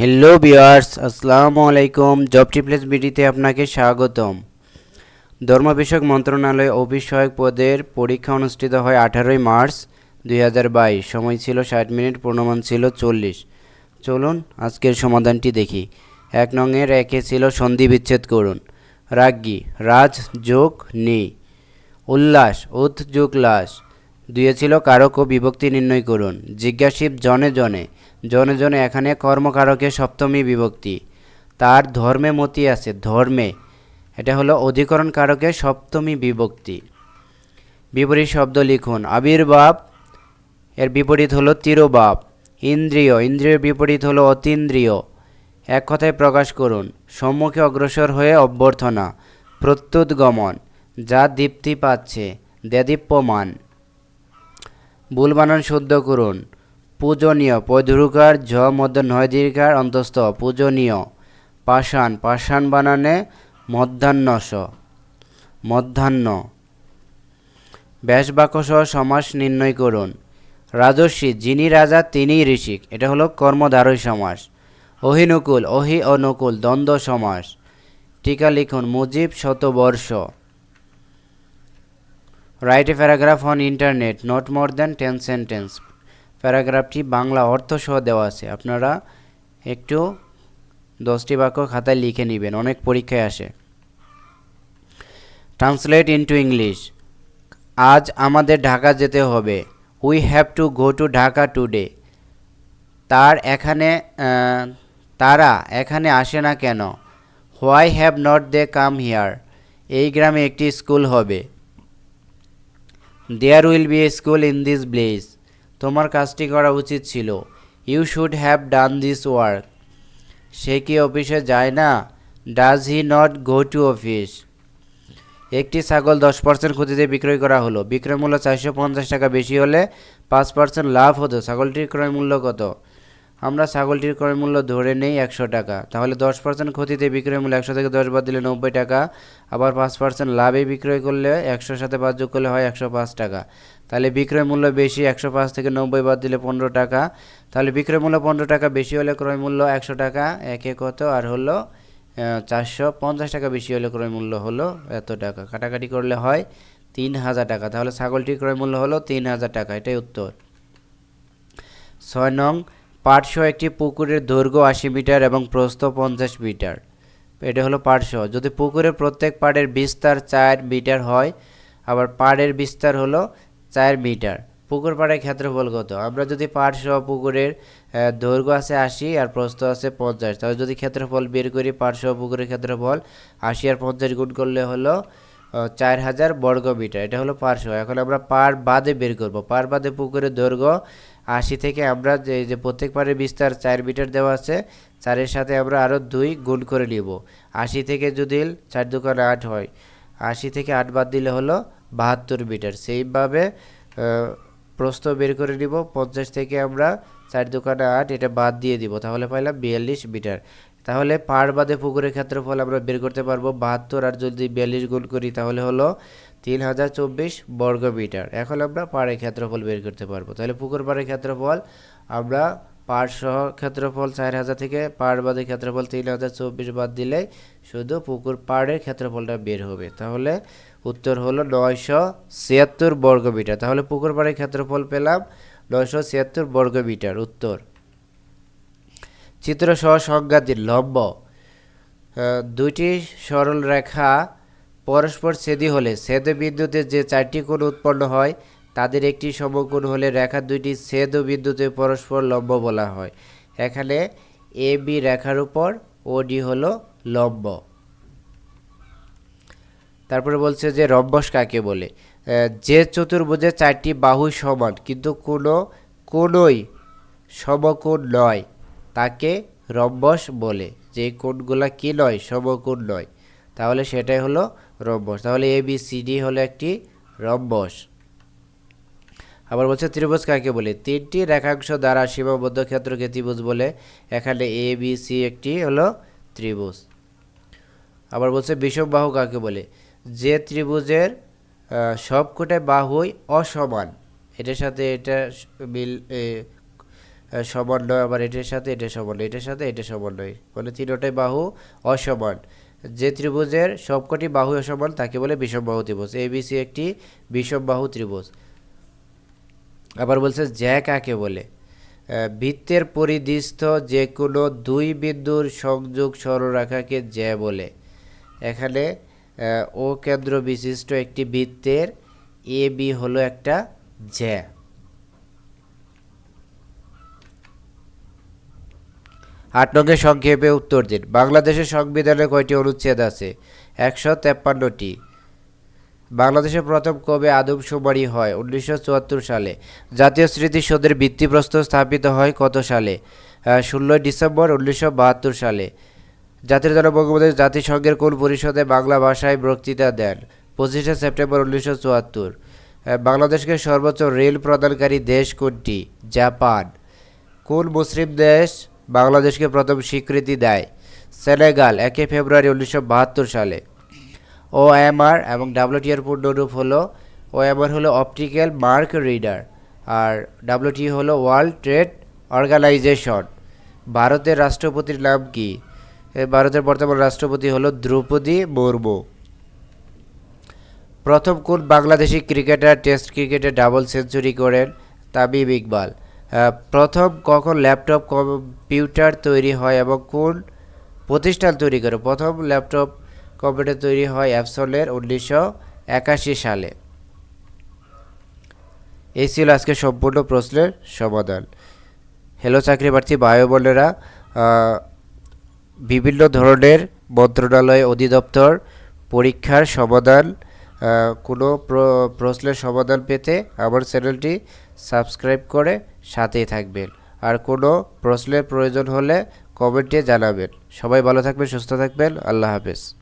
Hello বিয়ার্স আসসালামু আলাইকুম। Job টিপ্লেস বিডিতে আপনাকে স্বাগতম। ধর্ম বিষয়ক মন্ত্রণালয় সহায়ক পদের পরীক্ষা অনুষ্ঠিত হয় আঠারোই মার্চ দুই হাজার বাইশ। সময় ছিল ষাট মিনিট পূর্ণমান ছিল চল্লিশ। চলুন আজকের সমাধানটি দেখি। এক নংয়ের একে ছিল সন্ধি বিচ্ছেদ করুন। রাজ্ঞী রাজ, যোগ নি উল্লাস, উৎ, যোগ লাস দুয়ে ছিল কারক ও বিভক্তি নির্ণয় করুন। জিজ্ঞাসিব জনে জনে। জনে জনে এখানে কর্মকারকে সপ্তমী বিভক্তি। তার ধর্মে মতি আছে, ধর্মে। এটা হলো অধিকরণ কারকে সপ্তমী বিভক্তি। বিপরীত শব্দ লিখুন, আবির্ভাব, এর বিপরীত হলো তিরোবাব ইন্দ্রিয়, ইন্দ্রিয়ের বিপরীত হলো অতীন্দ্রিয়। এক কথায় প্রকাশ করুন, সম্মুখে অগ্রসর হয়ে অভ্যর্থনা প্রত্যুৎ গমন যা দীপ্তি পাচ্ছে, দেদীপ্যমান। ভুল বানান শুদ্ধ করুন পূজনীয় পৈধুরুকার ঝ মধ্য নয় দীর্ঘার অন্তস্থ, পূজনীয়। পাষাণ পাষাণ বানানে মধ্যাহ্নস, মধ্যাহ্ন। ব্যাসবাক্যসহ সমাস নির্ণয় করুন। রাজস্বী যিনি রাজা, তিনিই ঋষিক। এটা হলো কর্মধারয় সমাস। অহিনুকুল, অহি অনুকূল, দ্বন্দ্ব সমাস। টিকা লিখুন, মুজিব শতবর্ষ। Write a paragraph on internet, not more than ten sentence. প্যারাগ্রাফটি Bangla অর্থ সহ দেওয়া আছে। আপনারা একটু দশটি বাক্য খাতায় লিখে নেবেন, অনেক পরীক্ষায় আসে। ট্রান্সলেট ইনটু ইংলিশ আজ আমাদের ঢাকা যেতে হবে। We have to go to Dhaka today তার এখানে তারা এখানে আসে না কেন? Why have not they come here এই গ্রামে একটি স্কুল হবে। There will be a school in this place তোমার কাজটি করা উচিত ছিল। You should have done this work সে কি অফিসে যায় না? Does he not go to office একটি ছাগল দশ পার্সেন্ট ক্ষতিতে বিক্রয় করা হলো। বিক্রয় মূল্য চারশো পঞ্চাশ টাকা বেশি হলে পাঁচ পার্সেন্ট লাভ হতো। ছাগলটির ক্রয় মূল্য কত? আমরা ছাগলটির ক্রয় মূল্য ধরে নেই একশো টাকা। তাহলে দশ পার্সেন্ট ক্ষতিতে বিক্রয় মূল্য একশো থেকে দশ বাদ দিলে নব্বই টাকা। আবার পাঁচ পার্সেন্ট লাভে বিক্রয় করলে একশোর সাথে পাঁচ যোগ করলে হয় একশো পাঁচ টাকা। তাহলে বিক্রয় মূল্য বেশি একশো পাঁচ থেকে নব্বই বাদ দিলে পনেরো টাকা। তাহলে বিক্রয় মূল্য পনেরো টাকা, বেশি হলে ক্রয় মূল্য একশো টাকা। একে কত আর হলো চারশো পঞ্চাশ টাকা, বেশি হলে ক্রয় মূল্য হলো এত টাকা। কাটাকাটি করলে হয় তিন হাজার টাকা। তাহলে ছাগলটির ক্রয় মূল্য হলো তিন হাজার টাকা। এটাই উত্তর। ছয় নং পার্শ্ব একটি পুকুরের দৈর্ঘ্য আশি মিটার এবং প্রস্থ পঞ্চাশ মিটার। এটা হলো পার্শ্ব যদি পুকুরের প্রত্যেক পাড়ের বিস্তার চার মিটার হয়, আবার পাড়ের বিস্তার হলো চার মিটার। পুকুর পাড়ের ক্ষেত্রফল কত? আমরা যদি পার্শ্ব পুকুরের দৈর্ঘ্য আছে আশি আর প্রস্থ আছে পঞ্চাশ, তাহলে যদি ক্ষেত্রফল বের করি পার্শ্ব পুকুরের ক্ষেত্রফল আশি আর পঞ্চাশ গুণ করলে হলো চার হাজার বর্গ মিটার এটা হলো পার্শ্ব এখন আমরা পার বাদে বের করব। পার বাদে পুকুরের দৈর্ঘ্য আশি থেকে আমরা যে যে প্রত্যেক পাড়ের বিস্তার চার মিটার দেওয়া আছে চারের সাথে আমরা আরও দুই গুণ করে নিব। আশি থেকে যদি চার দোকানে আট হয় আশি থেকে আট বাদ দিলে হলো বাহাত্তর মিটার। সেইভাবে আহ, প্রস্থ বের করে নিব। পঞ্চাশ থেকে আমরা চার দোকানে আট এটা বাদ দিয়ে দিব। তাহলে পাইলাম বিয়াল্লিশ মিটার। তাহলে পাড় বাদে পুকুরের ক্ষেত্রফল আমরা বের করতে পারব বাহাত্তর আর যদি বিয়াল্লিশ গুণ করি তাহলে হলো তিন হাজার চব্বিশ বর্গ মিটার। এখন আমরা পাড়ের ক্ষেত্রফল বের করতে পারব। তাহলে পুকুর পাড়ের ক্ষেত্রফল আমরা পাড় সহ ক্ষেত্রফল চার হাজার থেকে পাড় বাদে ক্ষেত্রফল তিন হাজার চব্বিশ বাদ দিলে শুধু পুকুর পাড়ের ক্ষেত্রফলটা বের হবে। তাহলে উত্তর হলো নয়শো ছিয়াত্তর বর্গ মিটার। তাহলে পুকুর পাড়ের ক্ষেত্রফল পেলাম নয়শো ছিয়াত্তর বর্গ মিটার উত্তর। চিত্র সহ সংজ্ঞাতির লম্ব। দুইটি সরল রেখা পরস্পর ছেদি হলে ছেদ বিন্দুতে যে চারটি কোণ উৎপন্ন হয়, তাদের একটি সমকোণ হলে রেখা দুইটি ছেদ বিন্দুতে পরস্পর লম্ব বলা হয়। এখানে এ, বি রেখার উপর, ও, ডি হলো লম্ব। তারপরে বলছে যে রম্বস কাকে বলে? যে চতুর্ভুজে চারটি বাহু সমান, কিন্তু কোনো কোনোই সমকোণ নয়। তাকে রম্বস বলে। যে কোণগুলা কি নয়, সমকোণ নয়। তাহলে সেটাই হলো রম্বস তাহলে এ বি সি ডি হলো একটি রম্বস আবার বলছে ত্রিভুজ কাকে বলে? তিনটি রেখাংশ দ্বারা সীমাবদ্ধ ক্ষেত্রকে ত্রিভুজ বলে। এখানে এ বি সি একটি হলো ত্রিভুজ। আবার বলছে বিষম বাহু কাকে বলে? যে ত্রিভুজের সবকটা বাহুই অসমান। এটার সাথে এটা মিল এ, সমন্বয় আবার এটার সাথে এটা সমন্বয় এটার সাথে এটা সমন্বয়। বলে তিনটাই বাহু অসমান। যে ত্রিভুজের সবকটি বাহু অসমান তাকে বলে বিষম বাহু ত্রিভুজ। এবিসি একটি বিষম বাহু ত্রিভুজ। আবার বলছে জ্যা কাকে বলে? বৃত্তের পরিদৃষ্ট যে কোনো দুই বিন্দুর সংযোগ সরলরেখাকে জ্যা বলে। এখানে ও কেন্দ্র বিশিষ্ট একটি বৃত্তের এ বি হলো একটা জ্যা। আট নঙ্গের সংক্ষেপে উত্তর দিন। বাংলাদেশের সংবিধানে কয়টি অনুচ্ছেদ আছে? একশো তেপ্পান্নটি। বাংলাদেশের প্রথম কবে আদমশুমারি হয়? উনিশশো চুয়াত্তর সালে। জাতীয় স্মৃতিসৌধের ভিত্তিপ্রস্তর স্থাপিত হয় কত সালে? ষোলোই ডিসেম্বর উনিশশো বাহাত্তর সালে। জাতির জনক বঙ্গবন্ধু জাতিসংঘের কোন পরিষদে বাংলা ভাষায় বক্তৃতা দেন? পঁচিশে সেপ্টেম্বর উনিশশো চুয়াত্তর। বাংলাদেশকে সর্বোচ্চ রেল প্রদানকারী দেশ কোনটি? জাপান। কোন মুসলিম দেশ বাংলাদেশকে প্রথম স্বীকৃতি দেয় সেনেগাল, একে ফেব্রুয়ারি উনিশশো বাহাত্তর সালে। ওএমআর এবং ডাব্লিউটিআর পূর্ণরূপ হলো, ওএমআর হলো অপটিক্যাল মার্ক রিডার আর ডাব্লিউটি হলো ওয়ার্ল্ড ট্রেড অর্গানাইজেশন। ভারতের রাষ্ট্রপতির নাম কি? ভারতের বর্তমান রাষ্ট্রপতি হলো দ্রৌপদী মুর্মু। প্রথম কোন বাংলাদেশি ক্রিকেটার টেস্ট ক্রিকেটে ডাবল সেঞ্চুরি করেন? তামিম ইকবাল। প্রথম কখন ল্যাপটপ কম্পিউটার তৈরি হয় এবং কোন প্রতিষ্ঠান তৈরি করে? প্রথম ল্যাপটপ কম্পিউটার তৈরি হয় অ্যাপসলের উনিশশো একাশি সালে। এই ছিল আজকে সম্পূর্ণ প্রশ্নের সমাধান। হ্যালো চাকরি প্রার্থী, ভাই বিভিন্ন ধরনের মন্ত্রণালয় অধিদপ্তর পরীক্ষার সমাধান কোনো প্র- প্রশ্নের সমাধান পেতে আমার চ্যানেলটি সাবস্ক্রাইব করে সাথেই থাকবেন। আর কোনো প্রশ্নের প্রয়োজন হলে কমেন্টে জানাবেন। সবাই ভালো থাকবেন, সুস্থ থাকবেন। আল্লাহ হাফেজ।